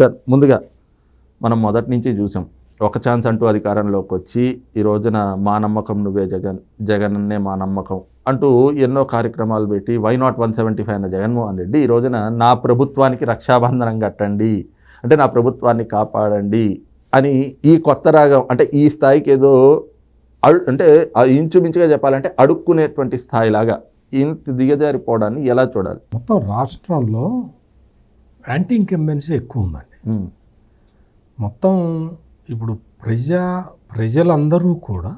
Sir ముందుగా మనం మొదటి నుంచి చూసాం. ఒక ఛాన్స్ అంటూ అధికారంలోకి వచ్చి ఈ రోజున మా నమ్మకం నువ్వే జగన్ జగన్ అన్నే మా నమ్మకం అంటూ ఎన్నో కార్యక్రమాలు పెట్టి why not one seventy five అన్న జగన్మోహన్ రెడ్డి ఈ రోజున నా ప్రభుత్వానికి రక్షాబంధనం కట్టండి అంటే నా ప్రభుత్వాన్ని కాపాడండి అని ఈ కొత్త రాగం అంటే ఈ స్థాయికి ఏదో అడు అంటే ఇంచుమించుగా చెప్పాలంటే అడుక్కునేటువంటి స్థాయిలాగా ఇంత దిగజారిపోవడాన్ని ఎలా చూడాలి? మొత్తం రాష్ట్రంలో యాంటీ ఇంకంబెన్సీ ఎక్కువ ఉందండి. మొత్తం ఇప్పుడు ప్రజా ప్రజలందరూ కూడా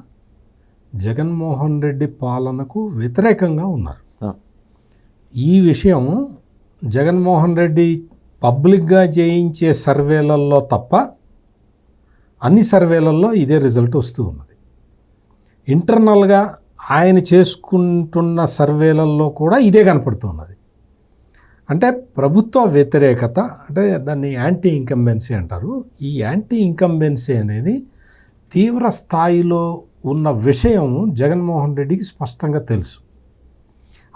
జగన్మోహన్ రెడ్డి పాలనకు వ్యతిరేకంగా ఉన్నారు. ఈ విషయం జగన్మోహన్ రెడ్డి పబ్లిక్గా చేయించే సర్వేలలో తప్ప అన్ని సర్వేలలో ఇదే రిజల్ట్ వస్తూ ఉన్నది. ఇంటర్నల్గా ఆయన చేసుకుంటున్న సర్వేలలో కూడా ఇదే కనపడుతున్నది అంటే ప్రభుత్వ వ్యతిరేకత అంటే దాన్ని యాంటీ ఇంకంబెన్సీ అంటారు. ఈ యాంటీ ఇంకంబెన్సీ అనేది తీవ్ర స్థాయిలో ఉన్న విషయం జగన్మోహన్ రెడ్డికి స్పష్టంగా తెలుసు.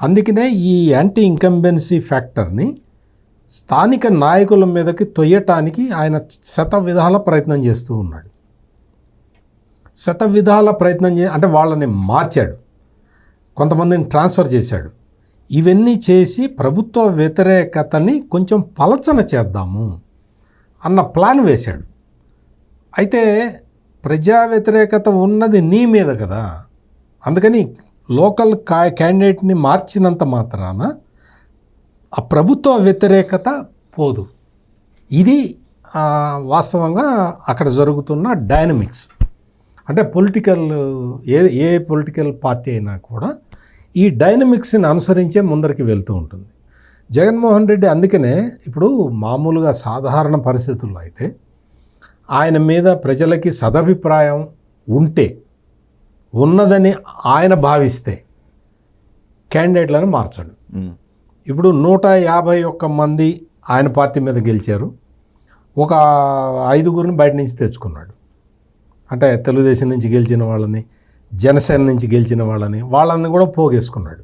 అందుకనే ఈ యాంటీ ఇంకంబెన్సీ ఫ్యాక్టర్ని స్థానిక నాయకుల మీదకి తొయ్యటానికి ఆయన శత విధాల ప్రయత్నం చేస్తూ ఉన్నాడు. శత విధాల ప్రయత్నం చే అంటే వాళ్ళని మార్చాడు. కొంతమందిని ట్రాన్స్ఫర్ చేశాడు. ఇవన్నీ చేసి ప్రభుత్వ వ్యతిరేకతని కొంచెం పలచన చేద్దాము అన్న ప్లాన్ వేశాడు. అయితే ప్రజా వ్యతిరేకత ఉన్నది నీ మీద కదా. అందుకని లోకల్ కా క్యాండిడేట్ని మార్చినంత మాత్రాన ఆ ప్రభుత్వ వ్యతిరేకత పోదు. ఇది వాస్తవంగా అక్కడ జరుగుతున్న డైనమిక్స్. అంటే పొలిటికల్ ఏ ఏ పొలిటికల్ పార్టీ అయినా కూడా ఈ డైనమిక్స్ని అనుసరించే ముందరికి వెళ్తూ ఉంటుంది. జగన్మోహన్ రెడ్డి అందుకనే ఇప్పుడు మామూలుగా సాధారణ పరిస్థితుల్లో అయితే ఆయన మీద ప్రజలకి సదభిప్రాయం ఉంటే ఉన్నదని ఆయన భావిస్తే క్యాండిడేట్లను మార్చడు. ఇప్పుడు నూట యాభై ఒక్క మంది ఆయన పార్టీ మీద గెలిచారు. ఒక ఐదుగురిని బయట నుంచి తెచ్చుకున్నాడు. అంటే తెలుగుదేశం నుంచి గెలిచిన వాళ్ళని జనసేన నుంచి గెలిచిన వాళ్ళని వాళ్ళని కూడా పోగేసుకున్నాడు.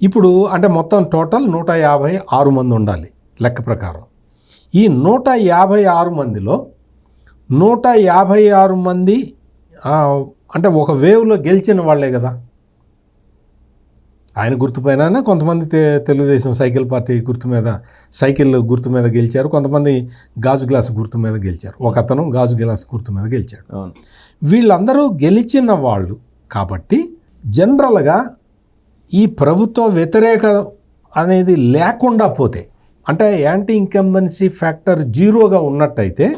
ఇప్పుడు అంటే మొత్తం టోటల్ నూట యాభై ఆరు మంది ఉండాలి లెక్క ప్రకారం. ఈ నూట యాభై ఆరు మందిలో నూట యాభై ఆరు మంది అంటే ఒక వేవ్లో గెలిచిన వాళ్ళే కదా. ఆయన గుర్తుపైన కొంతమంది తె- తెలుగుదేశం సైకిల్ పార్టీ గుర్తు మీద సైకిల్ గుర్తు మీద గెలిచారు. కొంతమంది గాజు గ్లాస్ గుర్తు మీద గెలిచారు. ఒక అతను గాజు గ్లాస్ గుర్తు మీద గెలిచాడు. వీళ్ళందరూ గెలిచిన వాళ్ళు కాబట్టి జనరల్గా ఈ ప్రభుత్వ వ్యతిరేక అనేది లేకుండా పోతే అంటే యాంటీ ఇంకంబెన్సీ ఫ్యాక్టర్ జీరోగా ఉన్నట్టయితే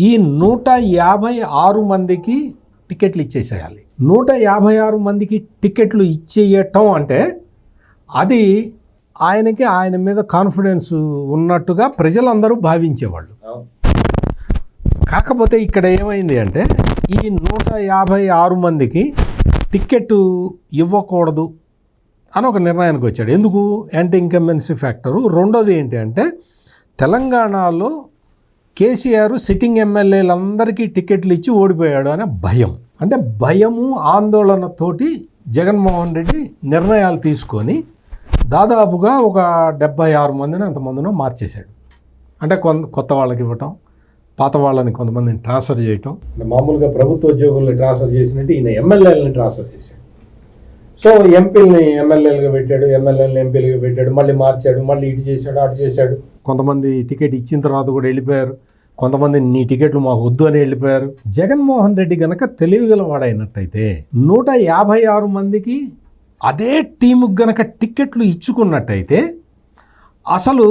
ఈ నూట యాభై ఆరు మందికి టికెట్లు ఇచ్చేసేయాలి. నూట యాభై ఆరు మందికి టికెట్లు ఇచ్చేయటం అంటే అది ఆయనకి ఆయన మీద కాన్ఫిడెన్స్ ఉన్నట్టుగా ప్రజలందరూ భావించేవాళ్ళు. కాకపోతే ఇక్కడ ఏమైంది అంటే ఈ నూట యాభై ఆరు మందికి టికెట్ ఇవ్వకూడదు అని ఒక నిర్ణయానికి వచ్చాడు. ఎందుకు? Anti incumbency factor. రెండోది ఏంటి అంటే తెలంగాణలో కేసీఆర్ సిట్టింగ్ ఎమ్మెల్యేలందరికీ టికెట్లు ఇచ్చి ఓడిపోయాడు అనే భయం. అంటే భయము ఆందోళనతోటి జగన్మోహన్ రెడ్డి నిర్ణయాలు తీసుకొని దాదాపుగా ఒక డెబ్బై ఆరు మందిని అంతమందినో మార్చేశాడు. అంటే కొంత కొత్త వాళ్ళకి ఇవ్వటం పాత వాళ్ళని కొంతమందిని ట్రాన్స్ఫర్ చేయటం. మామూలుగా ప్రభుత్వ ఉద్యోగుల్ని ట్రాన్స్ఫర్ చేసినట్టు ఈయన ఎమ్మెల్యేలని ట్రాన్స్ఫర్ చేశాడు. సో ఎంపీలని ఎమ్మెల్యేలుగా పెట్టాడు ఎమ్మెల్యేలను ఎంపీలుగా పెట్టాడు మళ్ళీ మార్చాడు మళ్ళీ ఇటు చేశాడు అటు చేశాడు. కొంతమంది టికెట్ ఇచ్చిన తర్వాత కూడా వెళ్ళిపోయారు. కొంతమంది నీ టికెట్లు మాకు వద్దు అని వెళ్ళిపోయారు. జగన్మోహన్ రెడ్డి గనక తెలివిగల వాడైనట్టయితే నూట యాభై ఆరు మందికి అదే టీముకు గనక టికెట్లు ఇచ్చుకున్నట్టయితే అసలు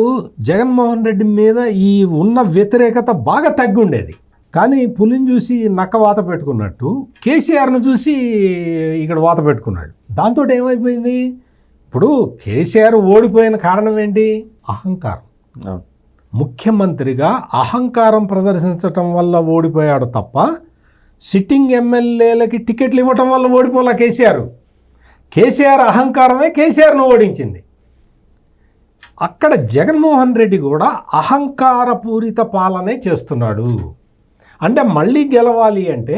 జగన్మోహన్ రెడ్డి మీద ఈ ఉన్న వ్యతిరేకత బాగా తగ్గుండేది. కానీ పులిని చూసి నక్క వాత పెట్టుకున్నట్టు కేసీఆర్ను చూసి ఇక్కడ వాత పెట్టుకున్నాడు. దాంతో ఏమైపోయింది? ఇప్పుడు కేసీఆర్ ఓడిపోయిన కారణం ఏంటి? అహంకారం. ముఖ్యమంత్రిగా అహంకారం ప్రదర్శించటం వల్ల ఓడిపోయాడు తప్ప సిట్టింగ్ ఎమ్మెల్యేలకి టికెట్లు ఇవ్వటం వల్ల ఓడిపోలే కేసీఆర్? కేసీఆర్ అహంకారమే కేసీఆర్ను ఓడించింది. అక్కడ జగన్మోహన్ రెడ్డి కూడా అహంకారపూరిత పాలనే చేస్తున్నాడు. అంటే మళ్ళీ గెలవాలి అంటే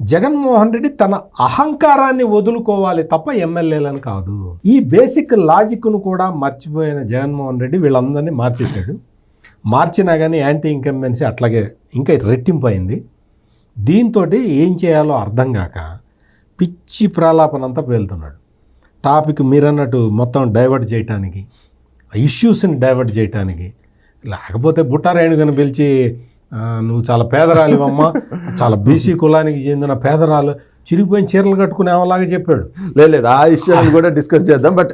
జగన్మోహన్ రెడ్డి తన అహంకారాన్ని వదులుకోవాలి తప్ప ఎమ్మెల్యేలను కాదు. ఈ బేసిక్ లాజిక్ను కూడా మర్చిపోయిన జగన్మోహన్ రెడ్డి వీళ్ళందరినీ మార్చేశాడు. మార్చినా కానీ యాంటీ ఇన్కంబెన్సీ అట్లాగే ఇంకా రెట్టింపు అయింది దీంతో ఏం చేయాలో అర్థం కాక పిచ్చి ప్రలాపనంతా పేలుతున్నాడు. టాపిక్ మీరన్నట్టు మొత్తం డైవర్ట్ చేయటానికి ఇష్యూస్ని డైవర్ట్ చేయటానికి లేకపోతే బుట్టారాయణుగని పిలిచి నువ్వు చాలా పేదరాలివమ్మా. చాలా బీసీ కులానికి చెందిన పేదరాలు. చిరిగిపోయిన చీరలు కట్టుకునే లాగా చెప్పాడు. లేదు లేదు ఆ విషయాన్ని కూడా డిస్కస్ చేద్దాం బట్